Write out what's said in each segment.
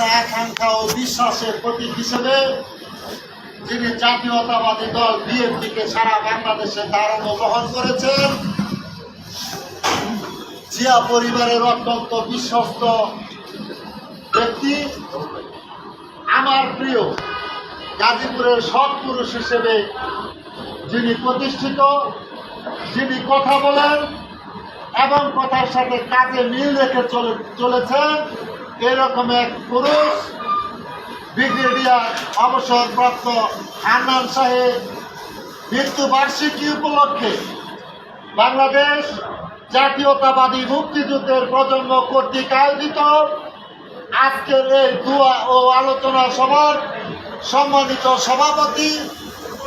আশা আকাঙ্ক্ষা ও বিশ্বাসের প্রতীক হিসেবে যিনি জাতীয়তাবাদী দল বিএনপিকে সারা বাংলাদেশে দাঁড়ানো গ্রহণ করেছেন। জিয়া পরিবারের অত্যন্ত বিশ্বস্ত ব্যক্তি। আমার প্রিয় গাজীপুরের সৎ পুরুষ হিসেবে যিনি প্রতিষ্ঠিত, যিনি কথা বলেন এবং কথার সাথে কাজে মিল রেখে চলে চলেছেন। এরকম এক পুরুষ ব্রিগেডিয়ার অবসরপ্রাপ্ত হান্নান সাহেব মৃত্যু বার্ষিকী উপলক্ষে বাংলাদেশ জাতীয়তাবাদী মুক্তিযুদ্ধের প্রজন্ম কর্তৃক আয়োজিত আজকের এই দুয়া ও আলোচনা সভার সম্মানিত সভাপতি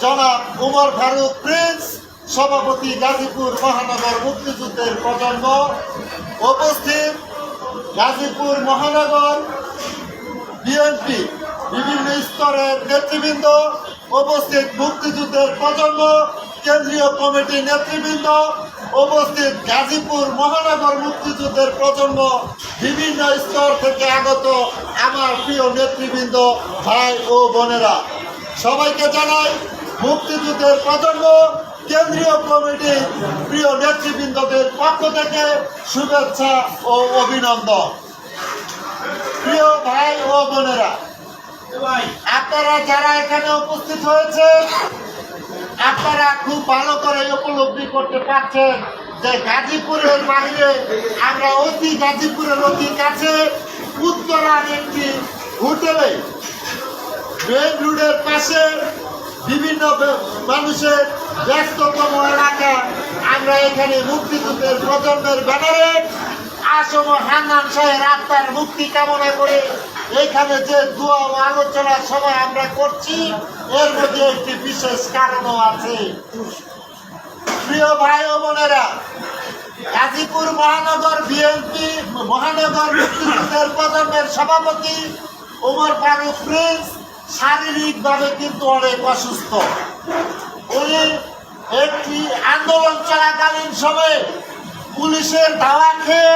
জনাব উমর ফারুক প্রিন্স, সভাপতি গাজীপুর মহানগর মুক্তিযুদ্ধের প্রজন্ম উপস্থিত গাজীপুর মহানগর বিএনপি বিভিন্ন স্তরের নেতৃবৃন্দ, উপস্থিত মুক্তিযুদ্ধের প্রজন্ম, কেন্দ্রীয় কমিটির নেতৃবৃন্দ, উপস্থিত গাজীপুর মহানগর মুক্তিযুদ্ধের প্রজন্ম, বিভিন্ন স্তর থেকে আগত আমার প্রিয় নেতৃবৃন্দ, ভাই ও বোনেরা। সবাইকে জানাই, মুক্তিযুদ্ধের প্রজন্ম কেন্দ্রীয় কমিটির প্রিয় নেতৃবৃন্দদের পক্ষ থেকে শুভেচ্ছা ও অভিনন্দন। প্রিয় ভাই ও বোনেরা, আপনারা যারা এখানে উপস্থিত হয়েছে আপনারা খুব ভালো করে উপলব্ধি করতে পারছেন যে গাজীপুরের বাইরে আমরা অতি গাজীপুরের অতি কাছে উত্তরার একটি হোটেলে মেন রোডের পাশে বিভিন্ন মানুষের ব্যস্ততম এলাকা। আমরা এখানে মুক্তিযুদ্ধের প্রজন্মের ব্যানারে আসম হান্নান সাহের আত্মার মুক্তি কামনা করে এখানে যে দোয়া ও আলোচনা সভায় আমরা করছি, এর মধ্যে একটি বিশেষ কারণও আছে। প্রিয় ভাই ও বোনেরা, গাজীপুর মহানগর বিএনপি, মহানগর মুক্তিযুদ্ধের প্রজন্মের সভাপতি ওমর ফারুক প্রিন্স শারীরিকভাবে কিন্তু অনেক অসুস্থ। একটি আন্দোলন চলাকালীন সময়ে পুলিশের ধাওয়া খেয়ে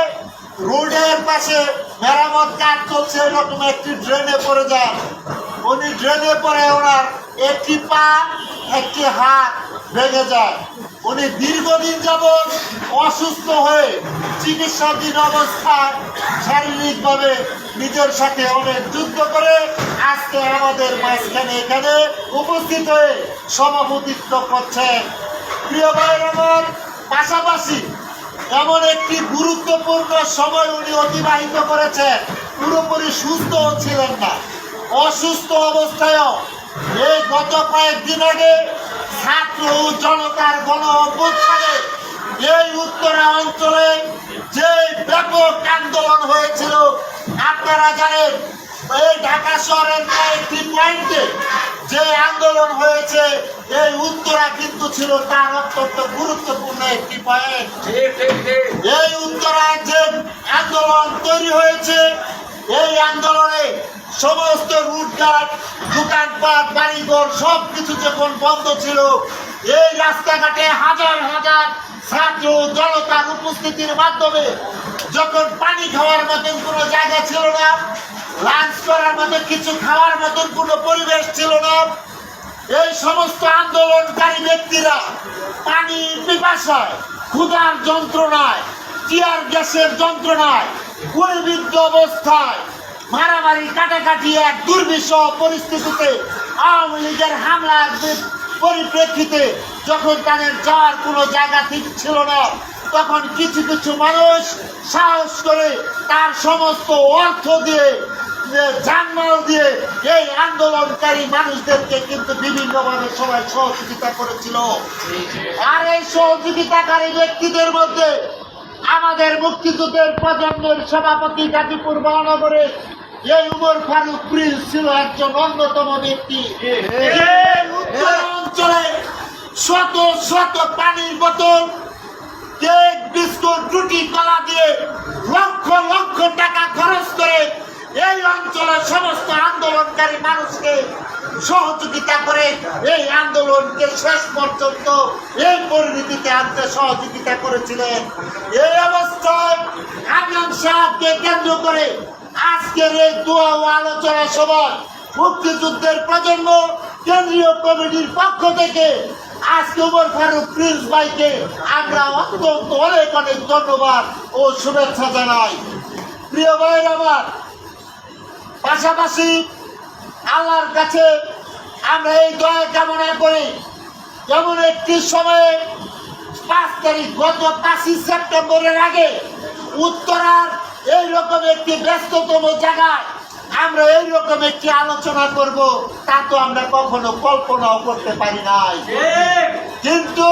রোডের পাশে মেরামত কাজ চলছে এরকম একটি ড্রেনে পড়ে যায়। উনি ড্রেনে পড়ে ওনার একটি পা, একটি হাত ভেঙে যায়। উনি দীর্ঘদিন যাবৎ অসুস্থ হয়ে চিকিৎসাধীন অবস্থায় শারীরিকভাবে নিজের সাথে অনেক যুদ্ধ করে আজকে আমাদের মাঝখানে এখানে উপস্থিত হয়ে সভাপতিত্ব করছেন। প্রিয় ভাইয়ের আমার পাশাপাশি এমন একটি গুরুত্বপূর্ণ সময় উনি অতিবাহিত করেছেন। পুরোপুরি সুস্থ ছিলেন না। অসুস্থ অবস্থায়ও এই গত কয়েকদিন আগে ছাত্র জনতার গণ অভ্যুত্থানে এই উত্তরা অঞ্চলে যে ব্যাপক আন্দোলন হয়েছিল আপনারা জানেন এই ঢাকা শহরের কয়েকটি পয়েন্টে যে আন্দোলন হয়েছে এই উত্তরা কিন্তু ছিল তার অত্যন্ত গুরুত্বপূর্ণ একটি পয়েন্ট। এই উত্তরায় যে আন্দোলন তৈরি হয়েছে এই আন্দোলনে সমস্ত রুটঘাট, দোকানপাট, বাড়িঘর সব কিছু যখন বন্ধ ছিল, এই রাস্তাঘাটে হাজার হাজার ছাত্র জনতার উপস্থিতির মাধ্যমে যখন পানি খাওয়ার মতন কোনো জায়গা ছিল না লাঞ্চ করার মতো কিছু খাওয়ার মতন কোনো পরিবেশ ছিল না, এই সমস্ত আন্দোলনকারী ব্যক্তিরা পানি পিপাসায়, ক্ষুধার যন্ত্রণায় টিয়ার গ্যাসের যন্ত্রণায় গুলিবিদ্ধ অবস্থায় মারামারি, কাটাকাটি এক দুর্বিষহ পরিস্থিতিতে আওয়ামী লীগের হামলার পরিপ্রেক্ষিতে যখন তাদের যাওয়ার কোনো জায়গা ঠিক ছিল না, তখন কিছু কিছু মানুষ সাহস করে তার সমস্ত অর্থ দিয়ে জানমাল দিয়ে এই আন্দোলনকারী মানুষদেরকে কিন্তু বিভিন্নভাবে সবাই সহযোগিতা করেছিল। আর এই সহযোগিতাকারী ব্যক্তিদের মধ্যে আমাদের মুক্তিযুদ্ধের প্রজন্মের সভাপতি গাজীপুর মহানগরে এই উমর ফারুক প্রিন্স ছিল একজন অন্যতম ব্যক্তি। অঞ্চলে শত শত পানির বোতল কেক বিস্কুট রুটি কলা দিয়ে লক্ষ লক্ষ টাকা খরচ করে এই অঞ্চলের সমস্ত আন্দোলনকারী মানুষকে সহযোগিতা করে এই আন্দোলনকে শেষ পর্যন্ত এই পরিণতিতে আনতে সহযোগিতা করেছিলেন। এই অবস্থায় আমিন সাহেবকে কেন্দ্র করে আজকের এই দোয়া ও আলোচনা সভায় মুক্তিযুদ্ধের প্রজন্ম কেন্দ্রীয় কমিটির পক্ষ থেকে আজকে উমর ফারুক প্রিন্স ভাইকে আমরা অত্যন্ত অনেক অনেক ধন্যবাদ ও শুভেচ্ছা জানাই। প্রিয় ভাইয়ের আমার, পাশাপাশি আল্লাহর কাছে আমরা এই দয়া কামনা করি। যেমন একটি সময়ে পাঁচ তারিখ, গত পাঁচই সেপ্টেম্বরের আগে উত্তরার এইরকম একটি ব্যস্ততম জায়গায় আমরা এইরকম একটি আলোচনা করব, তা তো আমরা কখনো কল্পনাও করতে পারি নাই। কিন্তু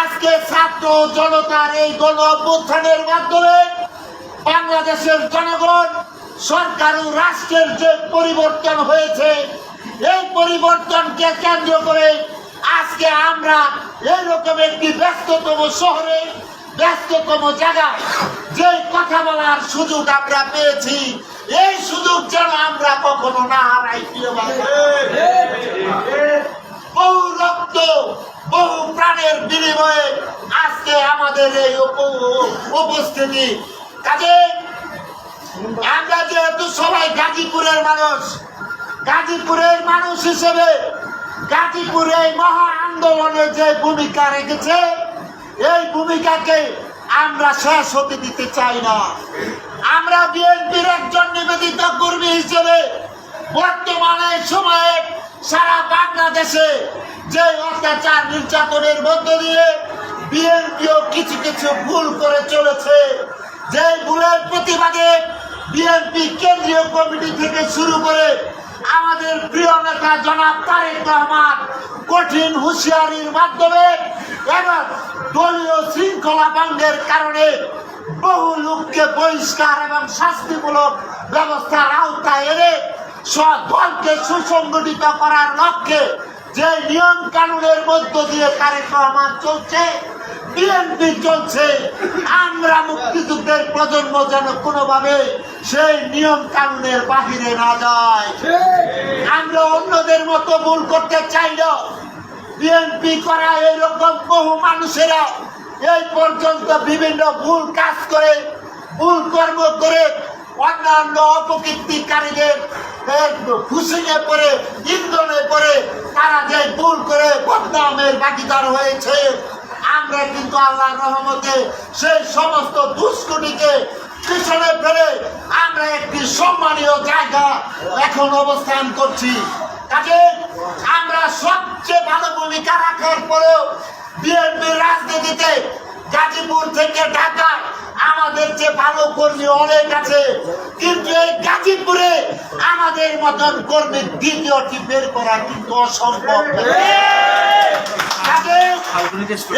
আজকে ছাত্র জনতার এই গণ অভ্যুত্থানের মাধ্যমে বাংলাদেশের জনগণ, সরকার ও রাষ্ট্রের যে পরিবর্তন হয়েছে, এই পরিবর্তনকে কেন্দ্র করে আজকে আমরা এরকম একটি ব্যস্ততম শহরে ব্যস্ততম জায়গায় যে কথা বলার সুযোগ আমরা পেয়েছি, এই সুযোগ যেন আমরা কখনো না হারাই বহু রক্ত, বহু প্রাণের বিনিময়ে আজকে আমাদের এই উপ- উপস্থিতি। কাজে আমরা যেহেতু সবাই গাজীপুরের মানুষ গাজীপুরের মানুষ হিসেবে গাজীপুর মহা আন্দোলনে যে ভূমিকা রেখেছে এই ভূমিকাকে আমরা শেষ হতে দিতে চাই না। আমরা বিএনপির একজন নিবেদিত কর্মী হিসেবে বর্তমানে সময়ে সারা বাংলাদেশে যে অত্যাচার নির্যাতনের মধ্য দিয়ে বিএনপিও কিছু কিছু ভুল করে চলেছে। যে ভুলের প্রতিবাদে বিএনপি কেন্দ্রীয় কমিটি থেকে শুরু করে আমাদের প্রিয় নেতা জনাব তারেক রহমান কঠিন হুঁশিয়ারির মাধ্যমে এবং দলীয় শৃঙ্খলা ভঙ্গের কারণে বহু লোককে বহিষ্কার এবং শাস্তিমূলক ব্যবস্থার আওতায় এনে দলকে সুসংগঠিত করার লক্ষ্যে যে নিয়ম কানুনের মধ্য দিয়ে তারেক রহমান চলছে, বিএনপি চলছে, আমরা মুক্তিযুদ্ধের প্রজন্ম যেন কোনোভাবে সেই নিয়ম কানুনের বাহিরে না যায়। আমরা অন্যদের মতো ভুল করতে চাই না বিএনপি করা এরকম বহু মানুষেরা এই পর্যন্ত বিভিন্ন ভুল কাজ করে ভুল কর্ম করে অন্যান্য অপকীর্তিকারীদের খুশিতে পড়ে ইন্ধনে পড়ে তারা যে ভুল করে বদনামের বাকিদার হয়েছে আমরা কিন্তু আল্লাহর রহমতে সেই সমস্ত দুষ্কৃতিকে পিছনে ফেলে আমরা একটি সম্মানীয় জায়গা এখন অবস্থান করছি। কাজে আমরা সবচেয়ে ভালো ভূমিকা রাখার পরেও বিএনপির রাজনীতিতে গাজীপুর থেকে ঢাকা আমাদের যে ভালো কর্মী অনেক আছে। কিন্তু এই গাজীপুরে আমাদের মতন কর্মী দ্বিতীয়টি বের করা কিন্তু অসম্ভব।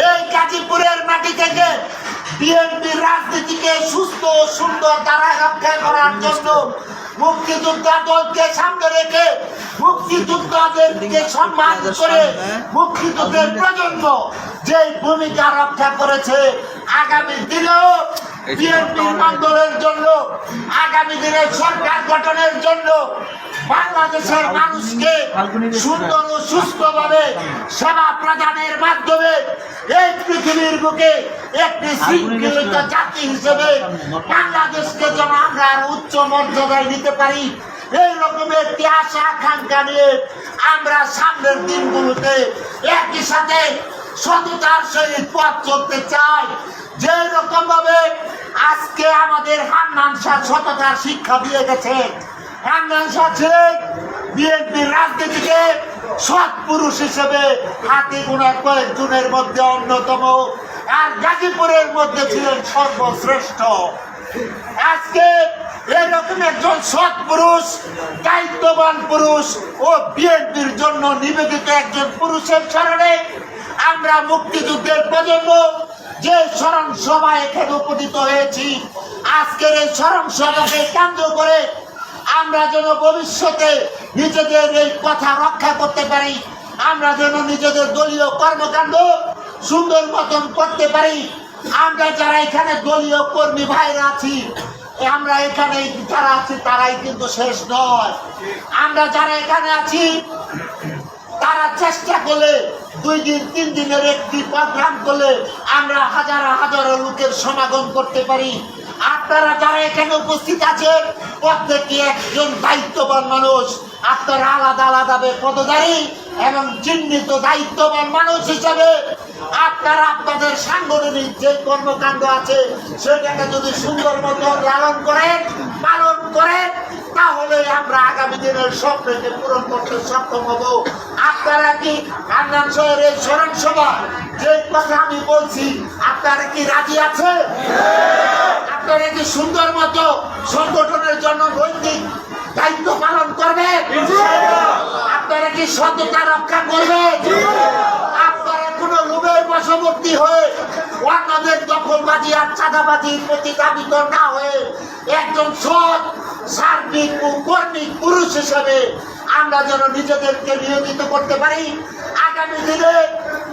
এই গাজীপুরের মাটি থেকে বিএনপির রাজনীতিকে সুস্থ সুন্দর ধারায় রক্ষা করার জন্য মুক্তিযোদ্ধা দলকে সামনে রেখে মুক্তিযোদ্ধাদেরকে সম্মান করে মুক্তিযুদ্ধের প্রজন্ম যে ভূমিকা রক্ষা করেছে আগামী দিনেও বিএনপির আন্দোলনের জন্য, আগামী দিনে সরকার গঠনের জন্য বাংলাদেশের মানুষকে সুন্দর ও সুস্থভাবে সেবা প্রদানের মাধ্যমে এই পৃথিবীর বুকে একটি শৃঙ্খলিত জাতি হিসেবে বাংলাদেশকে যেন আমরা উচ্চ মর্যাদায় নিতে পারি, এই রকমের আশা, আকাঙ্ক্ষা নিয়ে আমরা সামনের দিনগুলোতে একই সাথে সততার সহিত পথ চলতে চাই। যে রকম ভাবে আজকে আমাদের হান্নান সততার শিক্ষা দিয়ে গেছে শাহ ছিলেন বিএনপির রাজনীতিতে সৎ পুরুষ হিসেবে হাতে গোনা কয়েকজনের মধ্যে অন্যতম। আর গাজীপুরের মধ্যে ছিলেন সর্বশ্রেষ্ঠ। আজকে এরকম একজন সৎ পুরুষ, দায়িত্ববান পুরুষ ও বিএনপির জন্য নিবেদিত একজন পুরুষের স্মরণে আমরা মুক্তিযুদ্ধের প্রজন্ম যে স্মরণ সভা এখানে উপনীত হয়েছি, আজকের এই স্মরণ সভাকে কেন্দ্র করে আমরা যেন ভবিষ্যতে নিজেদের এই কথা রক্ষা করতে পারি, আমরা যেন নিজেদের দলীয় কর্মকাণ্ড সুন্দর মতন করতে পারি। আমরা যারা এখানে দলীয় কর্মী ভাইরা আছি আমরা এখানে যারা আছি তারাই কিন্তু শেষ নয়। আমরা যারা এখানে আছি, তারা চেষ্টা করলে, দুই দিন, তিন দিনের একটি প্রোগ্রাম করলে আমরা হাজার হাজারো লোকের সমাগম করতে পারি। আপনারা যারা এখানে উপস্থিত আছেন প্রত্যেকে একজন দায়িত্ববান মানুষ। আপনারা আলাদা আলাদা পদধারী এবং চিহ্নিত দায়িত্ববান মানুষ হিসাবে আপনারা আপনাদের সাংগঠনিক যে কর্মকাণ্ড আছে, সেটাকে যদি সুন্দর মতো লালন করেন, পালন করেন, তাহলে আমরা আগামী দিনের স্বপ্নকে পূরণ করতে সক্ষম হব। আপনারা কি আন্নান শহরের স্মরণ সভা যে কথা আমি বলছি, আপনারা কি রাজি আছে আপনারা কি সুন্দর মতো সংগঠনের জন্য নৈতিক দায়িত্ব পালন করবেন? আপনারা কি সততা রক্ষা করবেন? আপনারা কোনো লোভের বশবর্তী হয়ে অন্যদের দখলবাজি আর চাঁদাবাজির প্রতি দাবিত না হয়ে একজন সৎ সার্বিক ও কর্মী পুরুষ হিসেবে আমরা যেন নিজেদেরকে নিয়োজিত করতে পারি। আগামী দিনে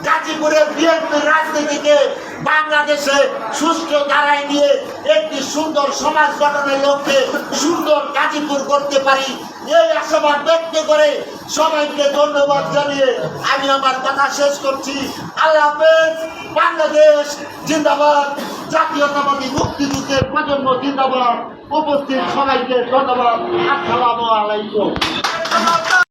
গাজীপুরের বিএনপির রাজনীতিকে বাংলাদেশে সুস্থ ধারায় নিয়ে একটি সুন্দর সমাজ গঠনের লক্ষ্যে সুন্দর গাজীপুর করতে পারি। এই আশাবাদ ব্যক্ত করে সবাইকে ধন্যবাদ জানিয়ে আমি আমার কথা শেষ করছি। আল্লাহ হাফেজ, বাংলাদেশ জিন্দাবাদ। জাতীয়তাবাদী মুক্তিযুদ্ধের প্রজন্ম জিন্দাবাদ। উপস্থিত সবাইকে ধন্যবাদ। আসসালামু আলাইকুম।